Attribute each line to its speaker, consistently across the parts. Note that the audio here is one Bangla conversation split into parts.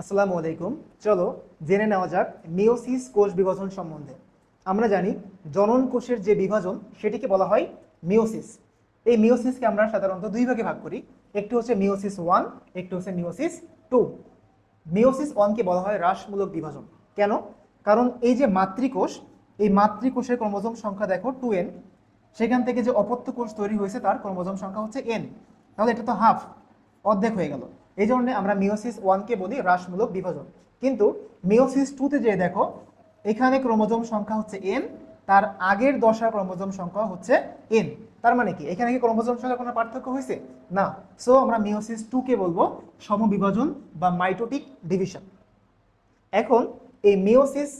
Speaker 1: আসসালামু আলাইকুম। চলো জেনে নেওয়া যাক মিওসিস কোষ বিভাজন সম্বন্ধে। আমরা জানি জনন কোষের যে বিভাজন, সেটিকে বলা হয় মিওসিস। এই মিওসিসকে আমরা সাধারণত দুই ভাগে ভাগ করি। একটি হচ্ছে মিওসিস ওয়ান, একটি হচ্ছে মিওসিস টু। মিওসিস ওয়ানকে বলা হয় হ্রাসমূলক বিভাজন। কেন? কারণ এই যে মাতৃকোষ, এই মাতৃকোষের ক্রোমোজোম সংখ্যা দেখো টু এন। সেখান থেকে যে অপত্য কোষ তৈরি হয়েছে, তার ক্রোমোজোম সংখ্যা হচ্ছে এন। তাহলে এটা তো হাফ, অর্ধেক হয়ে গেল। এই জন্য আমরা মিওসিস ওয়ানকে বলি হ্রাসমূলক বিভাজন। কিন্তু মিওসিস টুতে যে দেখো, এখানে ক্রোমোজোম সংখ্যা হচ্ছে এন তার আগের দশা ক্রোমোজোম সংখ্যা হচ্ছে এন তার মানে কি? এখানে কি ক্রোমোজোম সংখ্যা কোনো পার্থক্য হয়েছে? না। সো আমরা মিওসিস টুকে বলব সমবিভাজন বা মাইটোটিক ডিভিশন। এখন, এই মিওসিস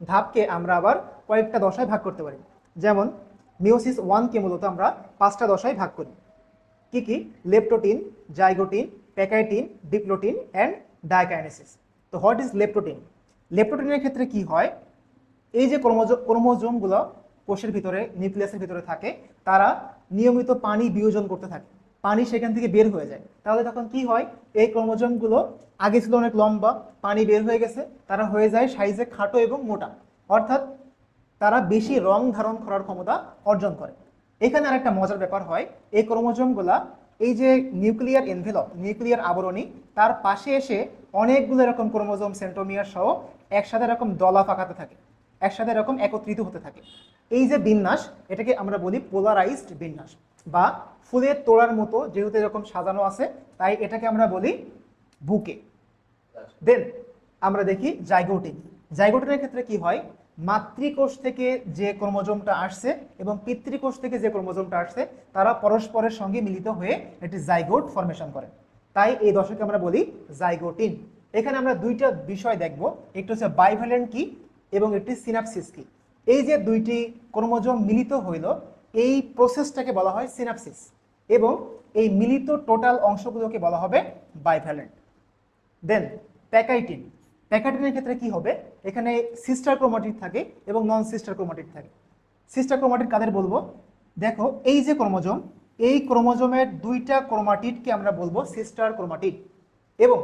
Speaker 1: ধাপকে আমরা আবার কয়েকটা দশায় ভাগ করতে পারি। যেমন মিওসিস ওয়ানকে মূলত আমরা পাঁচটা দশায় ভাগ করি। কি কি? Leptotene, zygotene pachytene diplotene and diakinesis তো হোয়াট ইজ লেপটোটিন লেপটোটিনের ক্ষেত্রে কি হয়? এই যে ক্রোমোজো, ক্রোমোজোমগুলো কোষের ভিতরে, নিউক্লিয়াসের ভিতরে থাকে, তারা নিয়মিত পানি বিয়োজন করতে থাকে। পানি সেখান থেকে বের হয়ে যায়। তাহলে তখন কি হয়? এই ক্রোমোজোমগুলো আগে ছিল অনেক লম্বা, পানি বের হয়ে গেছে, তারা হয়ে যায় সাইজে খাটো এবং মোটা। অর্থাৎ তারা বেশি রং ধারণ করার ক্ষমতা অর্জন করে। এখানে আরেকটা মজার ব্যাপার হয়, এই ক্রোমোজোমগুলা এই যে নিউক্লিয়ার এনভেলপ নিউক্লিয়ার আবরণী, তার পাশে এসে অনেকগুলো এরকম ক্রোমোজোম সেন্টোমিয়ার সহ একসাথে এরকম দলা পাকাতে থাকে, একসাথে এরকম একত্রিত হতে থাকে। এই যে বিন্যাস, এটাকে আমরা বলি পোলারাইজড বিন্যাস বা ফুলের তোড়ার মতো যেহেতু এরকম সাজানো আছে, তাই এটাকে আমরা বলি বুকে। দেন আমরা দেখি জাইগোটিন। জাইগোটিনের ক্ষেত্রে কি হয়? মাতৃকোষ থেকে যে ক্রোমোজোমটা আসছে এবং পিতৃকোষ থেকে যে ক্রোমোজোমটা আসছে, তারা পরস্পরের সঙ্গে মিলিত হয়ে একটি জাইগোট ফরমেশন করে। তাই এই দশকে আমরা বলি জাইগোটিন এখানে আমরা দুইটা বিষয় দেখব। একটি হচ্ছে বাইভ্যালেন্ট কি এবং একটি সিনাপসিস কি। এই যে দুইটি ক্রোমোজোম মিলিত হইল, এই প্রসেসটাকে বলা হয় সিনাপসিস এবং এই মিলিত টোটাল অংশগুলোকে বলা হবে বাইভ্যালেন্ট দেন প্যাকাইটিন প্যাকাইটিনের ক্ষেত্রে কি হবে? এখানে সিস্টার ক্রোমাটিড থাকে এবং নন সিস্টার ক্রোমাটিড থাকে। সিস্টার ক্রোমাটিড কাদের বলব? দেখো, এই যে ক্রোমোজোম, এই ক্রোমোজোমের দুইটা ক্রোমাটিডকে আমরা বলব সিস্টার ক্রোমাটিড এবং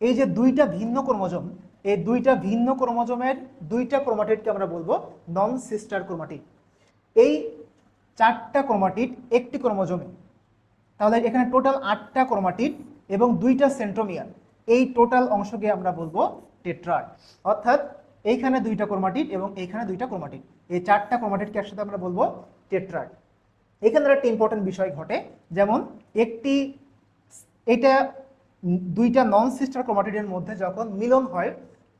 Speaker 1: এই যে দুইটা ভিন্ন ক্রোমোজোম, এই দুইটা ভিন্ন ক্রোমোজোমের দুইটা ক্রোমাটিডকে আমরা বলব নন সিস্টার ক্রোমাটিড এই চারটা ক্রোমাটিড একটি ক্রোমোজোমে। তাহলে এখানে টোটাল আটটা ক্রোমাটিড এবং দুইটা সেন্ট্রোমিয়ার এই টোটাল অংশকে আমরা বলব টেট্রাড অর্থাৎ এইখানে দুইটা ক্রোমাটিড এবং এইখানে দুইটা ক্রোমাটিড এই চারটা ক্রোমাটিডকে একসাথে আমরা বলব টেট্রাড এখানে একটা ইম্পর্টেন্ট বিষয় ঘটে, যেমন একটি এটা দুইটা নন সিস্টার ক্রোমাটিডের মধ্যে যখন মিলন হয়,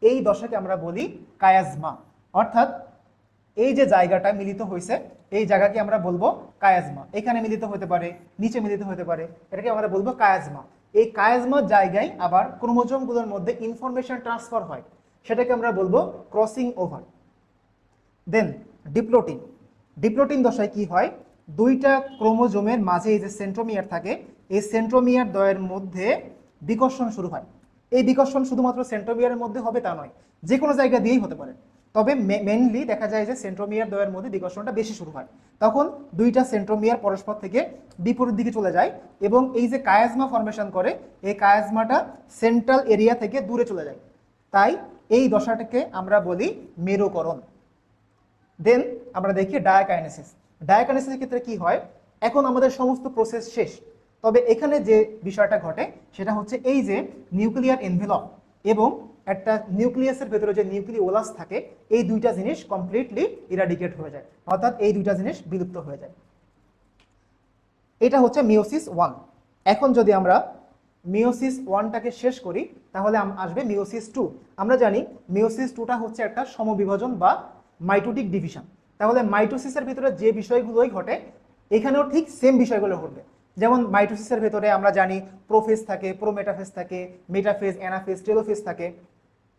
Speaker 1: এই দশাকে আমরা বলি কায়াজমা অর্থাৎ এই যে জায়গাটা মিলিত হয়েছে, এই জায়গাকে আমরা বলব কায়াজমা এখানে মিলিত হতে পারে, নিচে মিলিত হতে পারে, এটাকে আমরা বলব কায়াজমা এই কায়াজমার জায়গায় আবার ক্রোমোজোমগুলোর মধ্যে ইনফরমেশন ট্রান্সফার হয়। সেটাকে আমরা বলব crossing over then diplotene diplotene দশায় কি হয়? দুইটা ক্রোমোজোমের মাঝে এই যে সেন্ট্রোমিয়ার থাকে, এই সেন্ট্রোমিয়ার দ্বয়ের মধ্যে বিকর্ষণ শুরু হয়। এই বিকর্ষণ শুধুমাত্র সেন্ট্রোমিয়ারের মধ্যে হবে তা নয় যে কোনো জায়গা দিয়েই হতে পারে। তবে মেনলি দেখা যায় যে সেন্ট্রোমিয়ার দ্বয়ের মধ্যে বিকর্ষণটা বেশি শুরু হয়। তখন দুইটা সেন্ট্রোমিয়ার পরস্পর থেকে বিপরীত দিকে চলে যায় এবং এই যে কায়াজমা ফর্মেশন করে, এই কায়াজমাটা সেন্ট্রাল এরিয়া থেকে দূরে চলে যায়। তাই এই দশাটাকে আমরা বলি মেরুকরণ। দেন আমরা দেখি ডায়াকাইনেসিস ডায়াকাইনেসিসের ক্ষেত্রে কি হয়? এখন আমাদের সমস্ত প্রসেস শেষ। তবে এখানে যে বিষয়টা ঘটে, সেটা হচ্ছে এই যে নিউক্লিয়ার এনভেলপ এবং একটা নিউক্লিয়াসের ভেতরে যে নিউক্লিওলাস থাকে, এই দুইটা জিনিস কমপ্লিটলি ইরাডিকেট হয়ে যায়। অর্থাৎ এই দুইটা জিনিস বিলুপ্ত হয়ে যায়। এটা হচ্ছে মিওসিস ওয়ান এখন যদি আমরা মিওসিস ওয়ানটাকে শেষ করি, তাহলে আসবে মিওসিস টু আমরা জানি মিওসিস টুটা হচ্ছে একটা সমবিভাজন বা মাইটোটিক ডিভিশন তাহলে মাইটোসিসের ভিতরে যে বিষয়গুলোই ঘটে, এখানেও ঠিক সেম বিষয়গুলো ঘটবে। যেমন মাইটোসিসের ভেতরে আমরা জানি প্রোফেজ থাকে প্রোমেটাফেজ থাকে মেটাফেজ অ্যানাফেজ টেলোফেজ থাকে।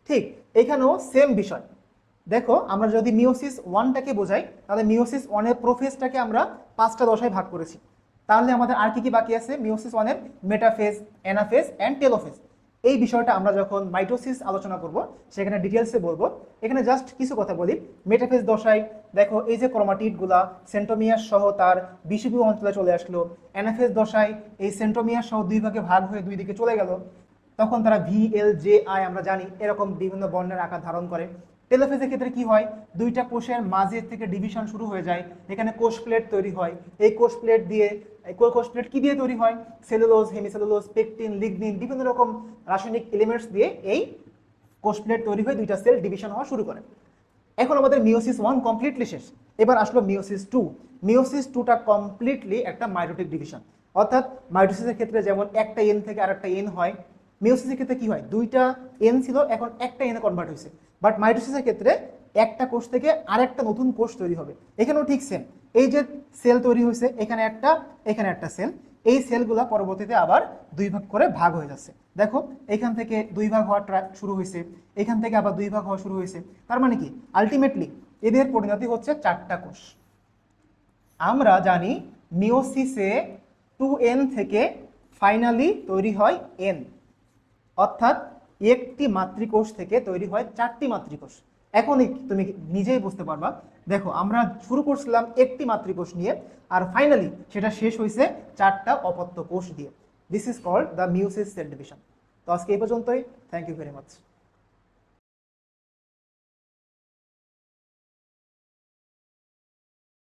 Speaker 1: ঠিক, এখানেও সেম বিষয়। দেখো, আমরা যদি মিওসিস ওয়ানটাকে বোঝাই, তাহলে মিওসিস ওয়ানের প্রোফেজটাকে আমরা পাঁচটা দশায় ভাগ করেছি। তাহলে আমাদের আর কি কি বাকি আছে? মিওসিস ওয়ানের মেটাফেজ অ্যানাফেজ অ্যান্ড টেলোফেজ এই বিষয়টা আমরা যখন মাইটোসিস আলোচনা করব, সেখানে ডিটেলসে বলব। এখানে জাস্ট কিছু কথা বলি। মেটাফেজ দশায়, দেখো, এই যে ক্রোমাটিডগুলা সেন্টোমিয়ার সহ তার বিষুবীয় অঞ্চলে চলে আসলো। অ্যানাফেজ দশায়, এই সেন্টোমিয়ার সহ দুই ভাগে ভাগ হয়ে দুই দিকে চলে গেল। তখন তারা ভি এল জে আই আমরা জানি, এরকম বিভিন্ন বর্ণের আকার ধারণ করে। টেলোফেজের ক্ষেত্রে কি হয়? দুইটা কোষের মাঝে থেকে ডিভিশন শুরু হয়ে যায়। এখানে কোষ প্লেট তৈরি হয়। এই কোষ প্লেট দিয়ে কোষ প্লেট কি দিয়ে তৈরি হয়? সেলুলোজ হেমিসেলুলোজ পেকটিন লিগনিন বিভিন্ন রকম রাসায়নিক এলিমেন্টস দিয়ে এই কোষ প্লেট তৈরি হয়ে দুইটা সেল ডিভিশন হওয়া শুরু করে। এখন আমাদের মিওসিস ওয়ান কমপ্লিটলি শেষ। এবার আসলো মিওসিস টু মিওসিস টুটা কমপ্লিটলি একটা মাইটোটিক ডিভিশন অর্থাৎ মাইটোসিসের ক্ষেত্রে যেমন একটা এন থেকে আরেকটা এন হয় মিওসিসের ক্ষেত্রে কি হয়? দুইটা এন ছিল, এখন একটা এনে কনভার্ট হয়েছে। বাট মাইটোসিসের ক্ষেত্রে একটা কোষ থেকে আরেকটা নতুন কোষ তৈরি হবে। এখানেও ঠিক সেম এই যে সেল তৈরি হয়েছে, এখানে একটা এখানে একটা সেল এই সেলগুলা পরবর্তীতে আবার দুই ভাগ করে ভাগ হয়ে যাচ্ছে। দেখো, এখান থেকে দুই ভাগ হওয়া শুরু হয়েছে। এখান থেকে আবার দুই ভাগ হওয়া শুরু হয়েছে। তার মানে কি? আলটিমেটলি এদের পরিণতি হচ্ছে চারটা কোষ। আমরা জানি মিওসিসে টু এন থেকে ফাইনালি তৈরি হয় এন অর্থাৎ একটি মাতৃকোষ থেকে তৈরি হয় চারটি মাতৃকোষ। এখনই তুমি নিজেই বুঝতে পারবা। দেখো, আমরা শুরু করছিলাম একটি মাতৃকোষ নিয়ে আর ফাইনালি সেটা শেষ হয়েছে চারটা অপত্য কোষ দিয়ে। This is called the meiosis cell division তো আজকে এই পর্যন্তই। Thank you very much